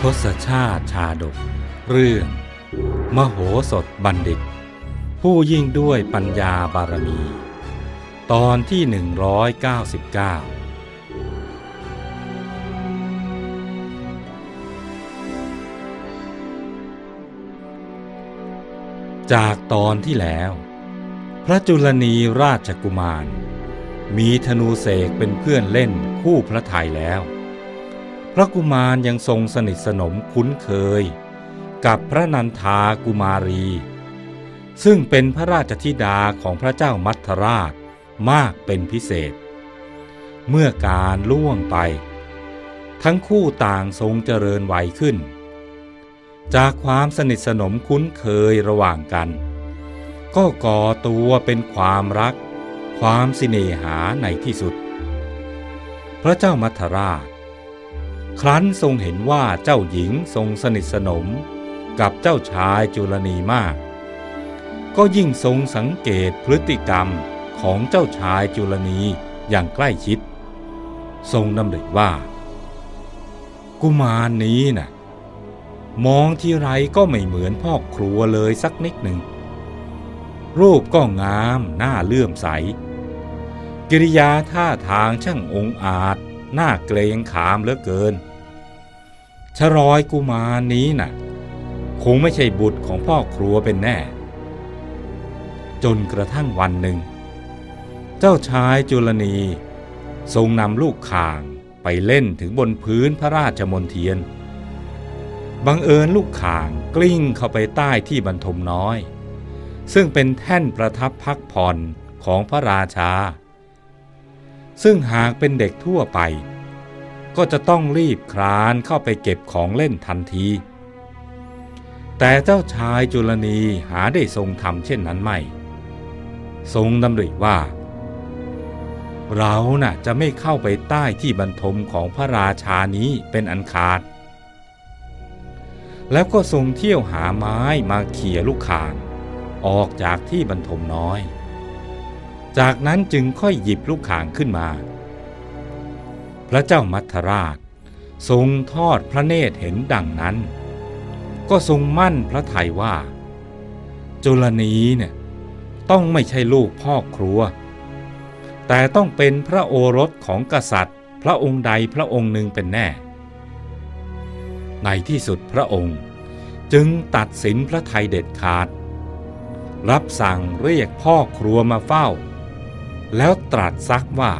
ทศชาติชาดก เรื่อง มโหสถบัณฑิต ผู้ยิ่งด้วยปัญญาบารมี ตอนที่ 199จากตอนที่แล้ว ระจุลนีราชกุมาร มีธนูเสกเป็นเพื่อนเล่นคู่พระไทยแล้ว พระกุมารยังทรงสนิทสนมคุ้นเคย กับพระนันทากุมารี ซึ่งเป็นพระราชธิดาของพระเจ้ามัทราชมากเป็นพิเศษ เมื่อการล่วงไป ทั้งคู่ต่างทรงเจริญวัยขึ้น จากความสนิทสนมคุ้นเคยระหว่างกัน ก็ก่อตัวเป็นความรัก ความสิเนหาในที่สุด พระเจ้ามัทราช ครั้นทรงเห็นว่าเจ้าหญิงทรงสนิทสนมกับเจ้าชายจุลนีมาก ก็ยิ่งทรงสังเกตพฤติกรรมของเจ้าชายจุลนีอย่างใกล้ชิด ทรงดำริว่า กุมารนี้น่ะมองทีไรก็ไม่เหมือนพ่อครัวเลยสักนิดหนึ่ง รูปก็งามน่าเลื่อมใส กิริยาท่าทางช่างองอาจน่าเกรงขามเหลือเกิน ชรอยกุมารนี้น่ะ คงไม่ใช่บุตรของพ่อครัวเป็นแน่ จนกระทั่งวันหนึ่ง เจ้าชายจุลนีทรงนำลูกข่างไปเล่นถึงบนพื้นพระราชมนเทียน บังเอิญลูกข่างกลิ้งเข้าไปใต้ที่บรรทมน้อย ซึ่งเป็นแท่นประทับพักผ่อนของพระราชา ซึ่งหากเป็นเด็กทั่วไป ก็จะต้องรีบคลานเข้าไปเก็บของเล่นทันที แต่เจ้าชายจุลนีหาได้ทรงทำเช่นนั้นไม่ ทรงดำริว่า เราน่ะจะไม่เข้าไปใต้ที่บรรทมของพระราชานี้เป็นอันขาดแล้วก็ทรงเที่ยวหาไม้มาเขี่ยลูกขาง ออกจากที่บรรทมน้อย จากนั้นจึงค่อยหยิบลูกข่างขึ้นมา พระเจ้ามัทราช ทรงทอดพระเนตรเห็นดังนั้น ก็ทรงมั่นพระทัยว่า จุลนีเนี่ยต้องไม่ใช่ลูกพ่อครัว แต่ต้องเป็นพระโอรสของกษัตริย์ พระองค์ใดพระองค์หนึ่งเป็นแน่ ในที่สุดพระองค์จึงตัดสินพระไทยเด็ดขาด รับสั่งเรียกพ่อครัวมาเฝ้า แล้วตรัสซักว่า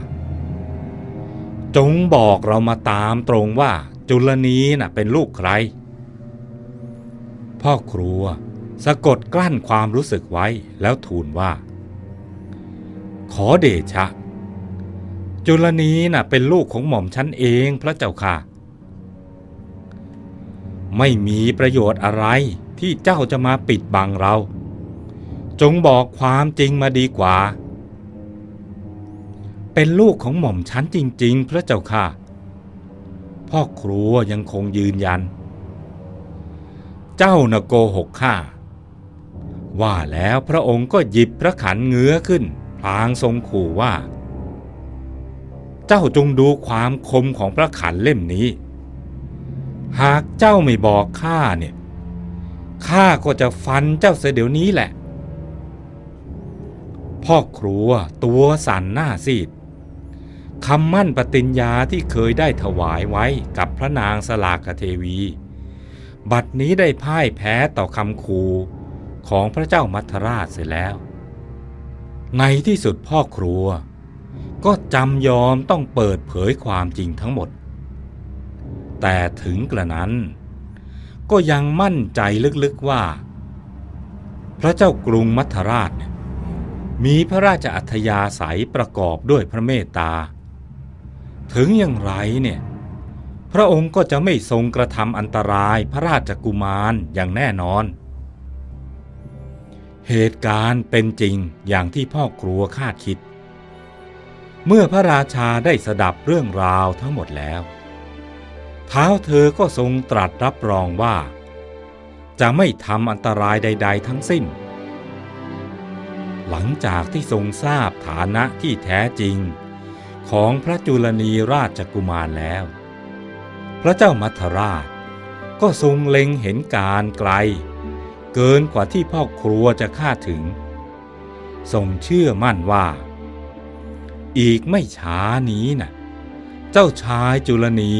จงบอกเรามาตามตรงว่าจุลนีน่ะเป็นลูกใคร พ่อครัวสะกดกลั้นความรู้สึกไว้แล้วทูลว่า ขอเดชะ จุลนีน่ะเป็นลูกของหม่อมฉันเองพระเจ้าค่ะ ไม่มีประโยชน์อะไรที่เจ้าจะมาปิดบังเรา จงบอกความจริงมาดีกว่า เป็นลูกของหม่อมฉันจริง ๆ พระเจ้าค่ะ พ่อครัวยังคงยืนยัน เจ้าน่ะโกหกข้าว่าแล้วพระองค์ก็หยิบพระขันเงื้อขึ้นพลางทรงขู่ว่า เจ้าจงดูความคมของพระขันเล่มนี้ หากเจ้าไม่บอกข้าเนี่ยข้าก็จะฟันเจ้าเสียเดี๋ยวนี้แหละ พ่อครัวตัวสั่นหน้าซีดคำมั่นปฏิญญาที่เคยได้ถวายไว้กับพระนางสลากเทวี บัดนี้ได้พ่ายแพ้ต่อคำคูของพระเจ้ามัทราชเสียแล้ว ในที่สุดพ่อครัว ก็จำยอมต้องเปิดเผยความจริงทั้งหมด แต่ถึงกระนั้น ก็ยังมั่นใจลึกๆว่า พระเจ้ากรุงมัทราชเนี่ย มีพระราชอัธยาศัยประกอบด้วยพระเมตตา ถึงอย่างไรเนี่ยพระองค์ก็จะไม่ทรงกระทำอันตรายพระราชกุมารอย่างแน่นอน เหตุการณ์เป็นจริงอย่างที่พ่อครัวคาดคิด เมื่อพระราชาได้สดับเรื่องราวทั้งหมดแล้ว เท้าเธอก็ทรงตรัสรับรองว่า จะไม่ทำอันตรายใด ๆ ทั้งสิ้น หลังจากที่ทรงทราบฐานะที่แท้จริง ของพระจุลนีราชกุมารแล้ว พระเจ้ามัทราชก็ทรงเล็งเห็นการไกล เกินกว่าที่พ่อครัวจะคาดถึง ทรงเชื่อมั่นว่า อีกไม่ช้านี้นะ่ะ เจ้าชายจุลนี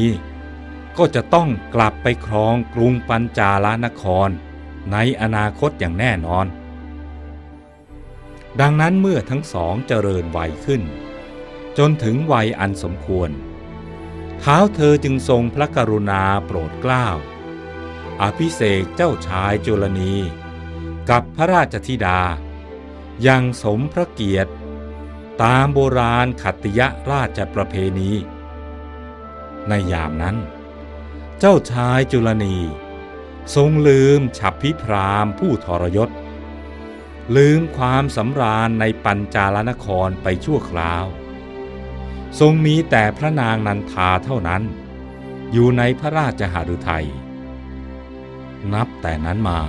ก็จะต้องกลับไปครองกรุงปัญจาลนครในอนาคตอย่างแน่นอน ดังนั้นเมื่อทั้งสองเจริญวัยขึ้น จนถึงวัยอันสมควร เท้าเธอจึงทรงพระกรุณาโปรดเกล้า อภิเษกเจ้าชายจุลนี กับพระราชธิดา ยังสมพระเกียรติ ตามโบราณขัตยราชประเพณี ในยามนั้น เจ้าชายจุลนี ทรงลืมฉับพิพรามผู้ทรยศ ลืมความสำราญในปัญจาลนครไปชั่วคราว ทรงมีแต่พระนางนันทาเท่านั้น อยู่ในพระราชหฤทัย นับแต่นั้นมา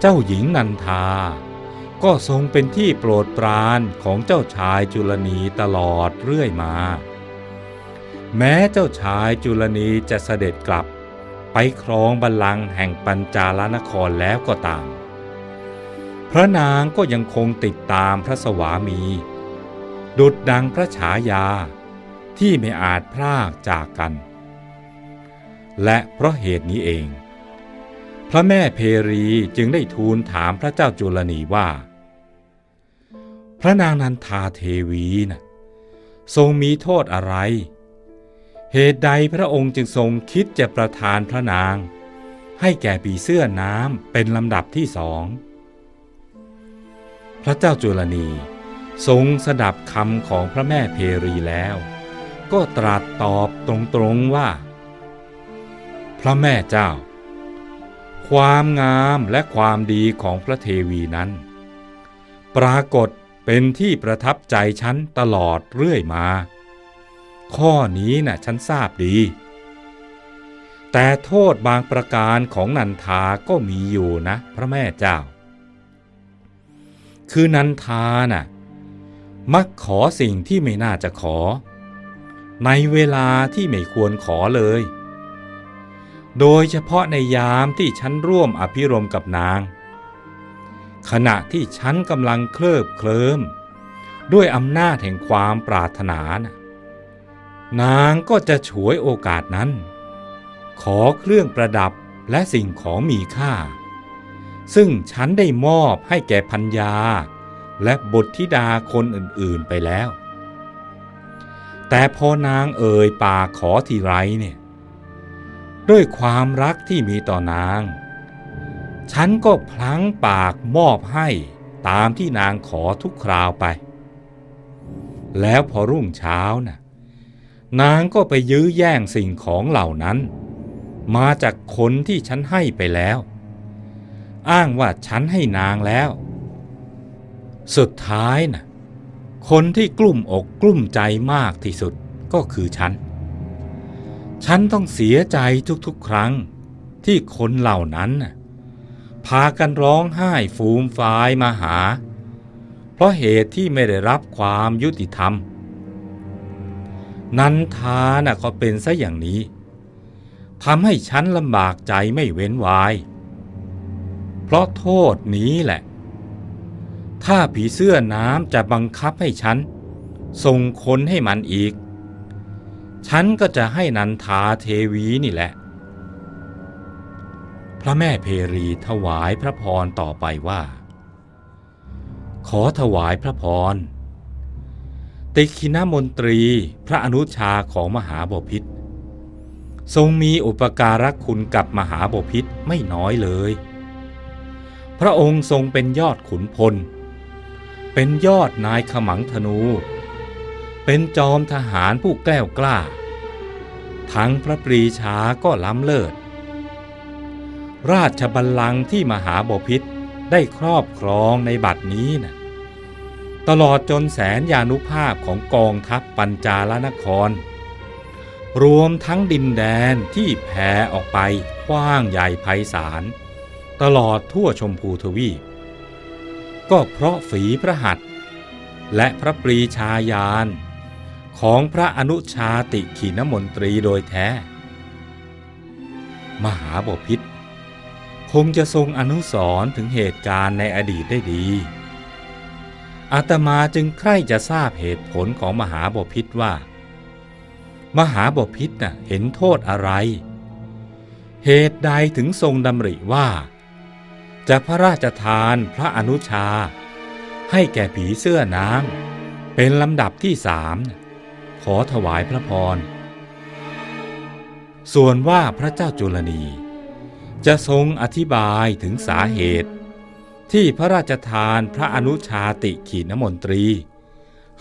เจ้าหญิงนันทา ก็ทรงเป็นที่โปรดปรานของเจ้าชายจุลนีตลอดเรื่อยมา แม้เจ้าชายจุลนีจะเสด็จกลับไปครองบัลลังก์แห่งปัญจาลนครแล้วก็ตาม พระนางก็ยังคงติดตามพระสวามี ดุดดังพระฉายาที่ไม่อาจพรากจากกัน และเพราะเหตุนี้เอง พระแม่เพรีจึงได้ทูลถามพระเจ้าจุลนีว่า พระนางนันทาเทวีนะ่ะทรงมีโทษอะไร เหตุใดพระองค์จึงทรงคิดจะประทานพระนาง ให้แก่ปีเสื้อน้ำเป็นลำดับที่สอง พระเจ้าจุลนี ทรงสดับคำของพระแม่เพรีแล้ว ก็ตรัสตอบตรงๆว่า พระแม่เจ้า ความงามและความดีของพระเทวีนั้น ปรากฏเป็นที่ประทับใจฉันตลอดเรื่อยมา ข้อนี้นะ่ะฉันทราบดี แต่โทษบางประการของนันทาก็มีอยู่นะ พระแม่เจ้า คือนันทาน่ะมักขอสิ่งที่ไม่น่าจะขอ ในเวลาที่ไม่ควรขอเลย โดยเฉพาะในยามที่ฉันร่วมอภิรมกับนาง ขณะที่ฉันกำลังเคลิบเคลิ้มด้วยอำนาจแห่งความปรารถนานะนางก็จะฉวยโอกาสนั้น ขอเครื่องประดับและสิ่งของมีค่า ซึ่งฉันได้มอบให้แก่พัญญา และบุตรธิดาคนอื่นๆไปแล้ว แต่พอนางเอ่ยปากขอทีไรเนี่ยด้วยความรักที่มีต่อนาง ฉันก็พลั้งปากมอบให้ตามที่นางขอทุกคราวไป แล้วพอรุ่งเช้านะ่ะนางก็ไปยื้อแย่งสิ่งของเหล่านั้น มาจากคนที่ฉันให้ไปแล้ว อ้างว่าฉันให้นางแล้ว สุดท้ายนะ่ะคนที่กลุ่มอกกลุ่มใจมากที่สุดก็คือฉัน ฉันต้องเสียใจทุกๆครั้งที่คนเหล่านั้นพากันร้องไห้ฟูมฟายมาหา เพราะเหตุที่ไม่ได้รับความยุติธรรม นันทานะก็เป็นซะอย่างนี้ทำให้ฉันลำบากใจไม่เว้นวาย เพราะโทษนี้แหละ ถ้าผีเสื้อน้ำจะบังคับให้ฉันส่งคนให้มันอีก ฉันก็จะให้นันทาเทวีนี่แหละ พระแม่เพรีถวายพระพรต่อไปว่า ขอถวายพระพรติคินามนตรีพระอนุชาของมหาบพิษทรงมีอุปการะคุณกับมหาบพิษไม่น้อยเลย พระองค์ทรงเป็นยอดขุนพล เป็นยอดนายขมังธนู เป็นจอมทหารผู้แกล้วกล้า ทั้งพระปรีชาก็ล้ำเลิศ ราชบัลลังก์ที่มหาบพิษได้ครอบครองในบัดนี้นะตลอดจนแสนยานุภาพของกองทัพปัญจาลนคร รวมทั้งดินแดนที่แผ่ออกไปกว้างใหญ่ไพศาล ตลอดทั่วชมพูทวีป ก็เพราะฝีพระหัตถ์และพระปรีชาญาณของพระอนุชาติขีนมนตรีโดยแท้ มหาบพิษคงจะทรงอนุสรถึงเหตุการณ์ในอดีตได้ดี อาตมาจึงใคร่จะทราบเหตุผลของมหาบพิษว่า มหาบพิษน่ะเห็นโทษอะไร เหตุใดถึงทรงดำริว่า จะพระราชทานพระอนุชา ให้แก่ผีเสื้อน้ำเป็นลำดับที่สามขอถวายพระพร ส่วนว่าพระเจ้าจุลนี จะทรงอธิบายถึงสาเหตุ ที่พระราชทานพระอนุชาติขีนมนตรี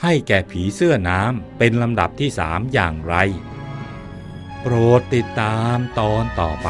ให้แก่ผีเสื้อน้ำเป็นลำดับที่สามอย่างไร โปรดติดตามตอนต่อไป